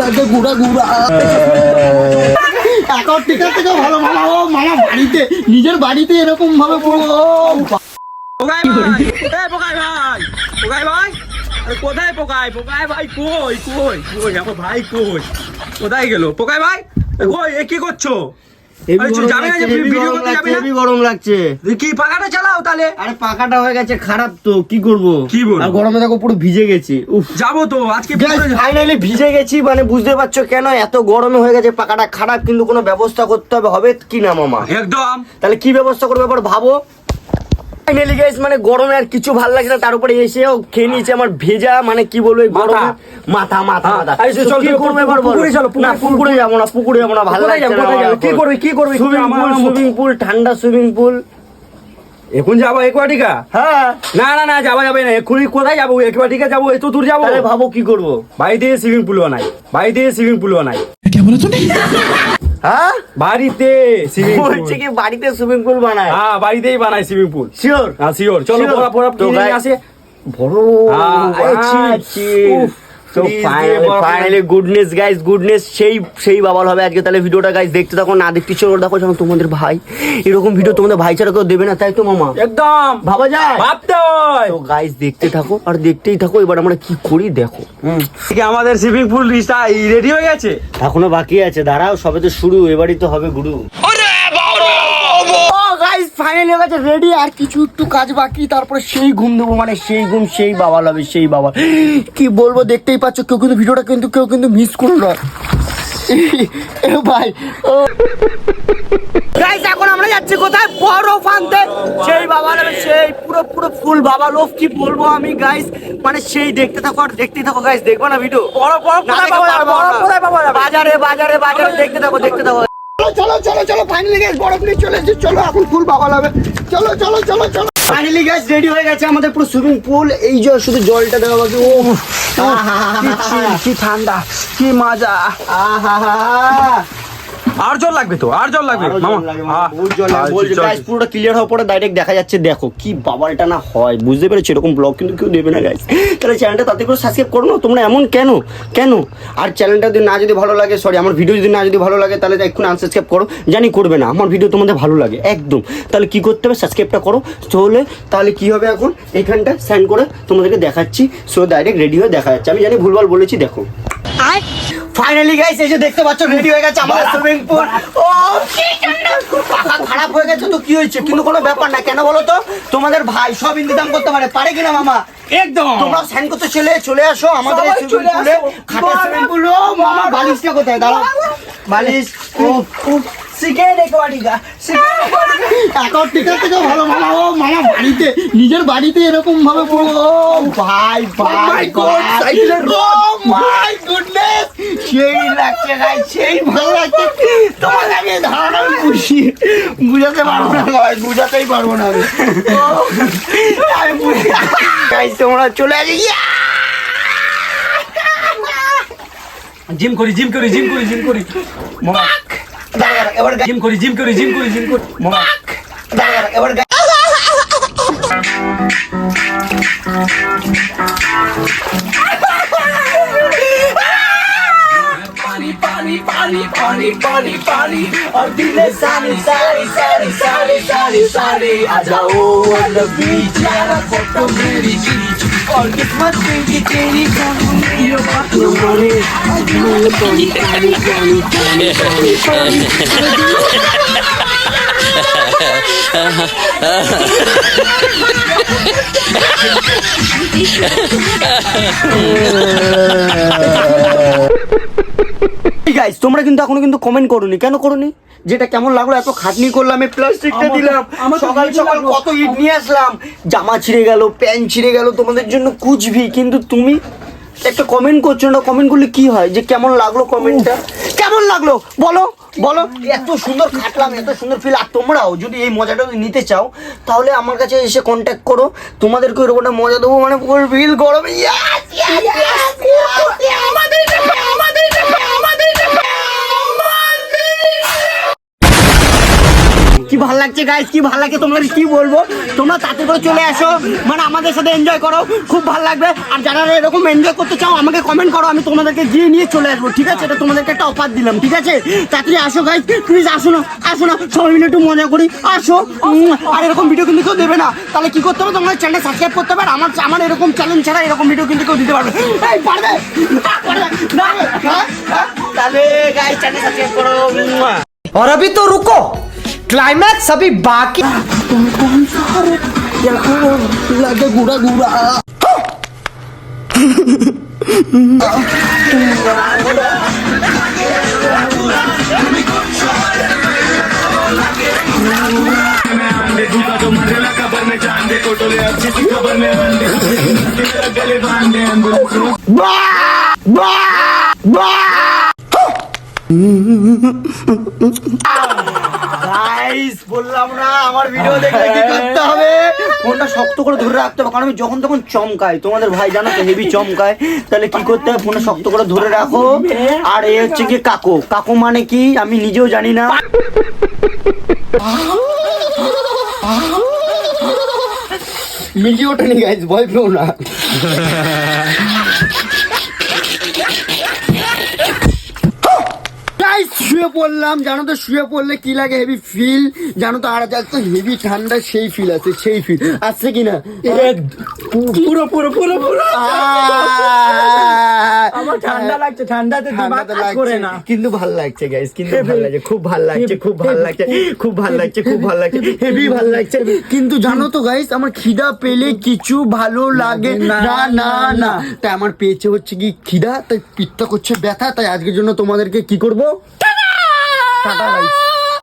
লাগে গুড়া গুড়া। এখন থেকে থেকে ভালো মামা ও মামা বাড়িতে নিজের বাড়িতে এরকম ভাবে পুরো পোকাই ভাই এ পোকাই ভাই পোকাই ভাই আরে কোথায় পোকাই? পোকাই ভাই কই কই কই? আমার ভাই কই কোথায় গেল? পোকাই ভাই কই এ কি করছ? গরম লাগছে কি পাখাটা চালাও তাহলে? আরে পাকাটা হয়ে গেছে খারাপ তো কি করব? কি আর গরমে দেখো পুরো ভিজে গেছি উফ। যাব তো আজকে ফাইনালি ভিজে গেছি মানে বুঝতে পারছ কেন এত গরমে হয়ে গেছে পাখাটা খারাপ কিন্তু কোনো ব্যবস্থা করতে হবে হবে কি না মামা? একদম। তাহলে কি ব্যবস্থা করবে এবার ভাবো? ফাইনালি গাইস মানে গরমে আর কিছু ভালো লাগছে না তার উপরে এসেও খেয়ে নিয়েছে আমার ভেজা মানে কি বলব এই গরমে? মাথা। মাথা মাথা চল, কি করবে পুকুরে এবার পুকুরে চলো, পুকুরে, না পুকুরে যাব না পুকুরে যাব না ভালো লাগছে? কি করবি, কি করবি? সুইমিং পুল সুইমিং পুল ঠান্ডা সুইমিং পুল এখন যাব একবাটিকা হ্যাঁ। না না না যাওয়া যাবে না এক্ষুনি কোথায় যাব? একবাটিকা যাব এত দূর যাব? ভাবো কি করব? বাড়িতে সুইমিং পুল বানাই বাড়িতে সুইমিং পুল বানাই। হ্যাঁ? বাড়িতে সুইমিং পুল বলছে কি বাড়িতে সুইমিং পুল বানায়? হ্যাঁ বাড়িতেই বানায় সুইমিং পুল শিওর হ্যাঁ শিওর চলো পড়া পড়া তো আসে। বড় হ্যাঁ, তো finally finally goodness guys goodness সেই সেই হবে আজকে। তাহলে ভিডিওটা গাইস দেখতে থাকো না দেখতে চলো দেখো যখন তোমাদের ভাই এরকম ভিডিও তোমাদের ভাই ছাড়া কেউ দেবে না তাই তো মামা? একদম। ভাবা যায়। ভাবতে হয়। তো গাইস দেখতে থাকো আর দেখতেই থাকো এবার আমরা কি করি দেখো। কি আমাদের সুইমিং পুল রেডি হয়ে গেছে? এখনও বাকি আছে দাঁড়াও সবে তো শুরু এবারই তো হবে গুরু। ফাইনালি হয়ে গেছে রেডি আর কিছু একটু কাজ বাকি তারপরে সেই ঘুম দেবো মানে সেই ঘুম সেই বাবা হবে সেই বাবা। কি বলব দেখতেই পাচ্ছ কেউ কিন্তু ভিডিওটা কিন্তু কেউ কিন্তু মিস করো না। ভাই ও। গাইস এখন আমরা যাচ্ছি কোথায়? বড় ফানতে সেই বাবা সেই পুরো পুরো ফুল বাবা লোভ কি বলব আমি গাইস মানে সেই দেখতে থাকো আর দেখতে থাকো গাইস দেখব না ভিডিও বড় বড় বাজারে বাজারে বাজারে দেখতে থাকো দেখতে থাকো। চলো চলো চলো ফাইনালি গাইস বরফ প্লেট চলে এসেছে। চলো, এখন ফুল বাবা হবে। চলো চলো চলো চলো। ফাইনালি গাইস রেডি হয়ে গেছে আমাদের পুরো সুইমিং পুল এই যে শুধু জলটা দেওয়া বাকি। ও কি ঠান্ডা, কি মজা। আর জল লাগবে তো আর জল লাগবে। পুরোটা ক্লিয়ার হওয়ার পরে ডাইরেক্ট দেখা যাচ্ছে দেখো কি বাবালটা না হয় বুঝতে পেরেছ? এরকম ব্লগ কিন্তু কেউ দেবে না গাইস তাহলে চ্যানেলটা তাতে করে সাবস্ক্রাইব করো না তোমরা এমন কেন? কেন? আর চ্যানেলটা যদি না যদি ভালো লাগে সরি আমার ভিডিও যদি না যদি ভালো লাগে তাহলে এখন আনসাবস্ক্রাইব করো জানি করবে না আমার ভিডিও তোমাদের ভালো লাগে একদম। তাহলে কি করতে হবে? সাবস্ক্রাইবটা করো তাহলে তাহলে কি হবে এখন? এখানটা স্যান্ড করে তোমাদেরকে দেখাচ্ছি সো ডাইরেক্ট রেডি হয়ে দেখা যাচ্ছে। আমি জানি ভুলভাল বলেছি দেখো। ফাইনালি গাইস এসে যে দেখতে পাচ্ছ রেডি হয়ে গেছে আমাদের সুইমিং পুল ও পাখা খারাপ হয়ে গেছে তো কি হয়েছে? কিন্তু কোনো ব্যাপার না কেন বলো তো? তোমাদের ভাই সব ইন্তজাম করতে পারে পারে কিনা মামা? একদম। তোমরা স্যান করতে চলে চলে আসো আমাদের সুইমিং পুলে। খাটের সুইমিং পুল ও মামা বালিশটা কোথায়? দাঁড়াও। বালিশ ভালো মামা ও মামা বাড়িতে নিজের বাড়িতে এরকম ভাবে পুরো ভাই ভাই my God, সাইকেলের ও মাই গুডনেস সেই লাগছে ভাই সেই ভালো লাগছে তোমার আগে ধারণা আমি বুঝাতে পারব না ভাই বুঝাতেই পারব না আমি। ও, আমি তোমরা চলে আসি জিম করি জিম করি জিম করি জিম করি। মামা এবার জিম করি জিম করি জিম করি জিম করি মামা এবার पानी पानी पानी पानी पानी पानी और दिल में सारी सारी सारी सारी सारी सारी आ जाओ on the beach यारा फोटो मेरी खींच और किस्मत की तेरी গাইস তোমরা কিন্তু এখনও কিন্তু কমেন্ট করোনি। কেন করোনি? যেটা কেমন লাগল এত খাটনি করলাম এই প্লাস্টিকটা দিলাম সকাল সকাল কত ইট নিয়ে আসলাম। জামা ছিঁড়ে গেল প্যান্ট ছিঁড়ে গেল তোমাদের জন্য কুচবি কিন্তু তুমি একটা কমেন্ট করছ না কমেন্ট করলে কি হয়? যে কেমন লাগল কমেন্টটা কেমন লাগল? বলো বলো। এত সুন্দর খাটলাম, এত সুন্দর ফিল আর তোমরাও যদি এই মজাটা নিতে চাও, তাহলে আমার কাছে এসে কন্ট্যাক্ট করো। তোমাদেরকে ওই রকমটা মজা দেবো মানে ফিল গরমে। ভালো লাগছে গাইস কি ভালো লাগছে তোমরা কি বলবো তোমরা তাতে করে চলে আসো মানে আমাদের সাথে এনজয় করো খুব ভালো লাগবে আর যারা এরকম এনজয় করতে চাও আমাকে কমেন্ট করো আমি তোমাদেরকে গিয়ে নিয়ে চলে আসবো ঠিক আছে এটা তোমাদেরকে একটা অফার দিলাম ঠিক আছে তাড়াতাড়ি আসো গাইস প্লিজ আসো না আসো না সবাই মিলে একটু মজা করি আসো উম, আর এরকম ভিডিও কিন্তু কেউ দেবে না তাহলে কি করতে হবে তোমার চ্যানেল সাবস্ক্রাইব করতে হবে আর আমার আমার এরকম চ্যালেঞ্জ ছাড়া এরকম ভিডিও কিন্তু কেউ দিতে পারবে এই পারবে পারবে না হ্যাঁ? হ্যাঁ? তাহলে গাইস চ্যানেল সাবস্ক্রাইব করো উম। और अभी तो रुको क्लाइमैक्स अभी बाकी बा बा बा গাইস বললাম না আমার ভিডিও দেখলে কি করতে হবে? ফোনটা শক্ত করে ধরে রাখতে হবে কারণ আমি যখন তখন চমকাই। তোমাদের ভাই জানো তো হেভি চমকায়। তাহলে কি করতে হবে? ফোনটা শক্ত করে ধরে রাখো। আর এ হচ্ছে কি কাকু। কাকু মানে কি? আমি নিজেও জানি না। ভিডিওটা নিয়ে গাইস ভয় পেও না। শুয়ে পড়লাম জানো তো শুয়ে পড়লে কি লাগে? হেভি ফিল জানো তো আর তো হেভি ঠান্ডা সেই ফিল আছে সেই ফিল আসছে কিনা পুরো পুরো পুরো পুরো। আমার ঠান্ডা লাগছে ঠান্ডাতে দিমাগ ঠান্ডা তো লাগছে না। কিন্তু ভালো লাগছে গাইস কিন্তু ভালো লাগছে খুব ভালো লাগছে খুব ভালো লাগছে খুব ভালো লাগছে খুব ভালো লাগছে হেভি ভালো লাগছে। কিন্তু জানো তো গাইস আমার খিদা পেলে কিছু ভালো লাগে না না না তাই আমার পেয়েছে হচ্ছে কি খিদা তাই পিঠটা করছে ব্যথা তাই আজকের জন্য তোমাদেরকে কি করব? Tata guys